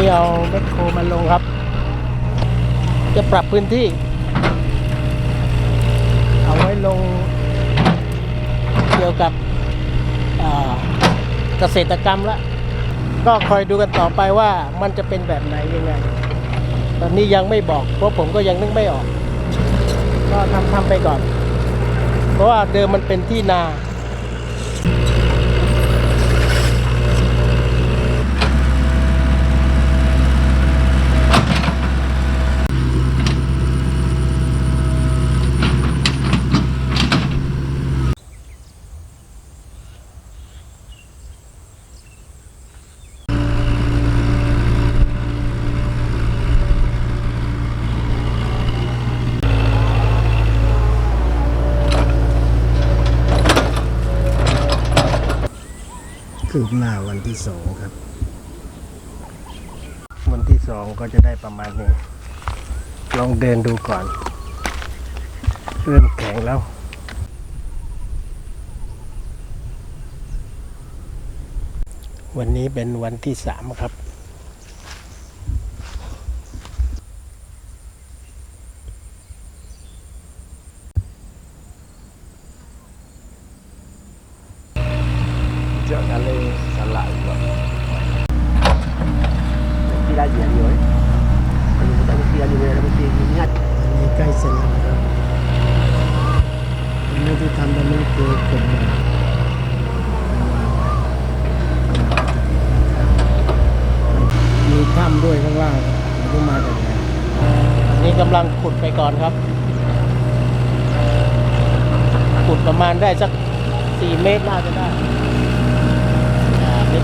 นี้เอาแมคโครมาลงครับ จะปรับพื้นที่ เอาไว้ลงเกี่ยวกับเกษตรกรรมละก็คอยดูกันต่อไปว่ามันจะเป็นแบบไหนยังไง ตอนนี้ยังไม่บอก เพราะผมก็ยังนึกไม่ออก ก็ทำทำไปก่อน เพราะว่าเดิมมันเป็นที่นา คืบหน้าวันที่สองครับ วันที่สองก็จะได้ประมาณนี้ ลองเดินดูก่อน เริ่มแข็งแล้ววันนี้เป็นวันที่สามครับ Chợ cà lê xả lại rồi Khi ra gì anh rồi Anh muốn tao kia như vậy là một tiền nhanh อันนี้ใกล้เสร็จแล้วนะครับอันนี้ที่ทำตอนนี้คือกดมามีถ้ำด้วยข้างล่างไม่รู้มาจากไหนนี่กำลังขุดไปก่อนครับ ขุดประมาณได้สักสี่เมตรน่าจะได้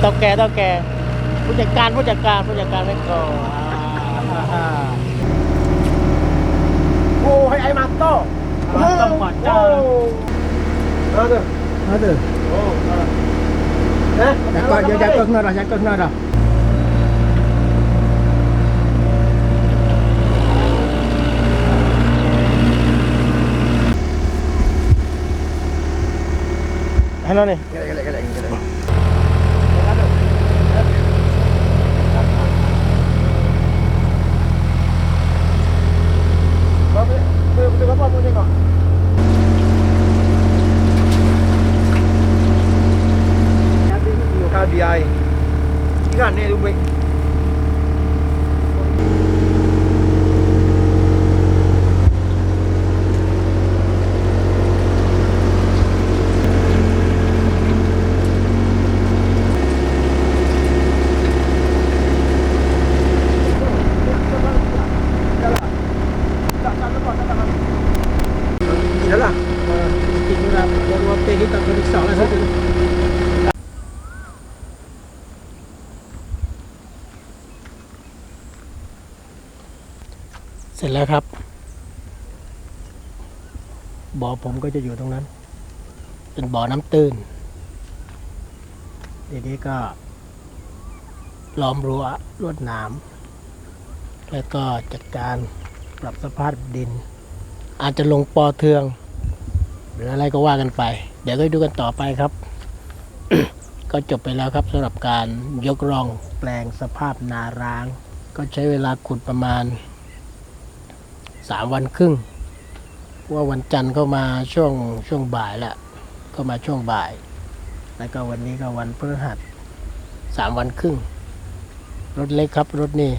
เต้องแกเต้องแกผู้จัดการผู้จัดการผู้จัดการไม่ก่ออ่าอ่า Ô hay ai mặt to Mặt to quả trà. Đó được Hết rồi. Ô Nè Dạ coi, dạ, dạ cưng rồi, dạ cưng rồi. Anh nói này, Cái này cái này cái này cái này Vâng, KBI. Cái gàn này đúng vậy. นี่แล้วล่ะจริง เสองแล้วครับเสร็จแล้วครับบ่อผมก็จะอยู่ตรงนั้น เป็นบ่อน้ำตื้นทีนี้ก็ ล้อมรั้วลวดหนาม แล้วก็จัดการปรับสภาพดิน อาจจะลงปอเทือง หรืออะไรก็ว่ากันไป เดี๋ยวก็ดูกันต่อไปครับ ก็จบไปแล้วครับสำหรับการยกร่องแปลงสภาพนาร้าง ก็ใช้เวลาขุดประมาณ สามวันครึ่งว่าวันจันทร์เข้ามาช่วงช่วงบ่ายแล้วก็มาช่วงบ่าย แล้วก็วันนี้ก็วันพฤหัสสามวันครึ่ง รถเล็กครับรถนี่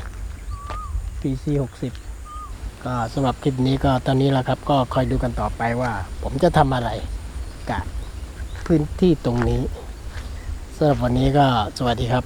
PC หกสิบก็สำหรับคลิปนี้ก็ตอนนี้แหละครับ ก็คอยดูกันต่อไปว่า ผมจะทำอะไรกับพื้นที่ตรงนี้สำหรับวันนี้ก็สวัสดีครับ